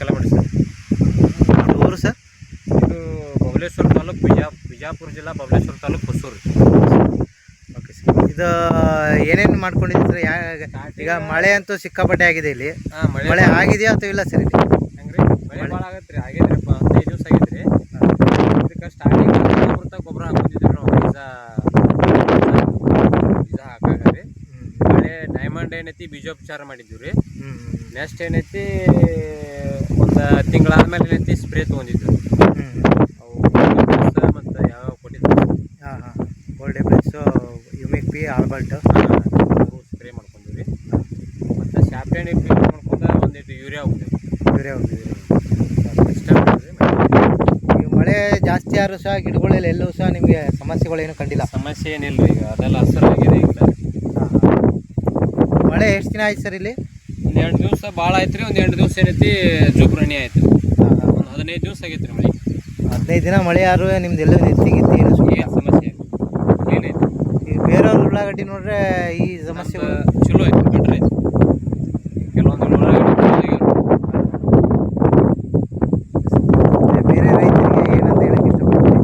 Kilometre sir? ದೂರು ಊರು sir? ಇದು ಬಬಲೇಶ್ವರ ತಾಲೂಕು ಬಿಜಾ ಬಿಜಾಪುರ ಜಿಲ್ಲಾ ಬಬಲೇಶ್ವರ ತಾಲೂಕು ಹೊಸೂರು. Okay sir. ಇದು ಏನೇನು ಮಾಡ್ಕೊಂಡಿದ್ದೀರಿ ಸರ್? ಯಾ ಈಗ ಮಳೆ ಅಂತೂ ಸಿಕ್ಕಾಪಟ್ಟೆ ಆಗಿದೆ ಇಲ್ಲಿ. ಹಾಂ ಮಳೆ ಮಳೆ ಆಗಿದೆಯಾ ಅಥವಾ ಇಲ್ಲ ಸರ್ ಇಲ್ಲಿ? ಹೆಂಗ್ರಿ? ಮಳೆ ಭಾಳ ಆಗತ್ತೆ ರೀ ಹದಿನೈದು ದಿವಸ ಆಗೈತ್ರಿ. ಇದಕ್ಕೆ ಸ್ಟಾರ್ಟಿಂಗ್ ಅಮೃತ ಗೊಬ್ಬರ ಹಾಕೊಂಡಿದ್ವಿ ನಾವು. ಬೀಜ ಬೀಜ ಹಾಕಾಗ ರೀ ಮಳೆ ಡೈಮಂಡ್ ಏನೈತಿ ಬೀಜೋಪಚಾರ ಮಾಡಿದ್ದೀವಿ ರೀ ನೆಕ್ಸ್ಟ್ ಏನೈತಿ ತಿಂಗಳಾದ್ಮೇಲೆ ಏನೈತಿ ಸ್ಪ್ರೇ ತೊಗೊಂಡಿದ್ದು. ಹ್ಞೂ ಅವು ಮತ್ತು ಯಾವ ಕೊಟ್ಟಿದ್ದು? ಹಾಂ ಹಾಂ. ಗೋಲ್ಡ್ ಎಬ್ರೆಸ್ಸು ಯುಮಿಕ್ ಪಿ ಆಲ್ಬರ್ಟ್ ಸ್ಪ್ರೇ ಮಾಡ್ಕೊಂಡಿವಿ ಮತ್ತು ಶಾಪ್ಟೇನ್ ಪಿ ಮಾಡ್ಕೊಂಡು ಒಂದಿಟ್ಟು ಯೂರಿಯಾ ಹೋಗ್ತೀವಿ ಯೂರಿಯಾ ಹೋಗ್ತೀವಿ ಇಷ್ಟ ಈಗ ಮಳೆ ಜಾಸ್ತಿ ಆದ್ರೂ ಸಹ ಗಿಡಗಳೆಲ್ಲ ಎಲ್ಲೂ ಸಹ ನಿಮಗೆ ಸಮಸ್ಯೆಗಳೇನು ಕಂಡಿಲ್ಲ. ಸಮಸ್ಯೆ ಏನಿಲ್ಲ ಈಗ ಅದೆಲ್ಲ ಹಸಿರಾಗಿದೆ ಈಗ ಮಳೆ ಎಷ್ಟು ದಿನ ಆಯ್ತು ಸರ್ ಇಲ್ಲಿ? ಒಂದು ಎರಡು ದಿವಸ ಭಾಳ ಆಯ್ತು ರೀ ಒಂದು ಎರಡು ದಿವಸ ಏನೈತಿ ಜೋಪ್ರಣಿ ಆಯ್ತು. ಒಂದು ಹದಿನೈದು ದಿವಸ ಆಗೈತೆ ರೀ ಮಳೆ. ಹದಿನೈದು ದಿನ ಮಳೆ ಯಾರು ನಿಮ್ದು ಎಲ್ಲ ನೆತ್ತಿಗಿತ್ತಿ ಏನು? ಸಮಸ್ಯೆ ಏನೈತಿ ಈ ಬೇರೆಯವ್ರ ಉಳ್ಳಾಗಡ್ಡಿ ನೋಡ್ರೆ ಈ ಸಮಸ್ಯೆ ಚಲೋ ಐತಿ ಬೆಟ್ರ್ ಐತಿ ಕೆಲವೊಂದು ಉಳ್ಳಾಗಡ್ಡಿ ಬೇರೆ ರೈತರಿಗೆ ಏನಂತ ಹೇಳಕ್ಕೆ ಇಷ್ಟಪಡ್ತೀನಿ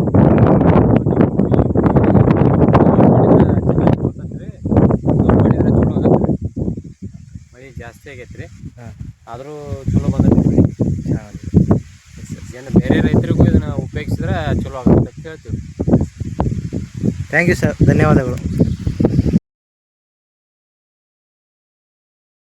ಮಳೆ ಜಾಸ್ತಿ ಆಗೈತೆ ರೀ ಹಾಂ. ಆದರೂ ಚಲೋ ಬಂದೈತಿ ಏನು ಬೇರೆ ರೈತರಿಗೂ ಇದನ್ನು ಉಪಯೋಗಿಸಿದ್ರೆ ಚಲೋ ಆಗುತ್ತೆ ಅಂತ ಹೇಳ್ತೀವಿ. ಥ್ಯಾಂಕ್ ಯು ಸರ್ ಧನ್ಯವಾದಗಳು.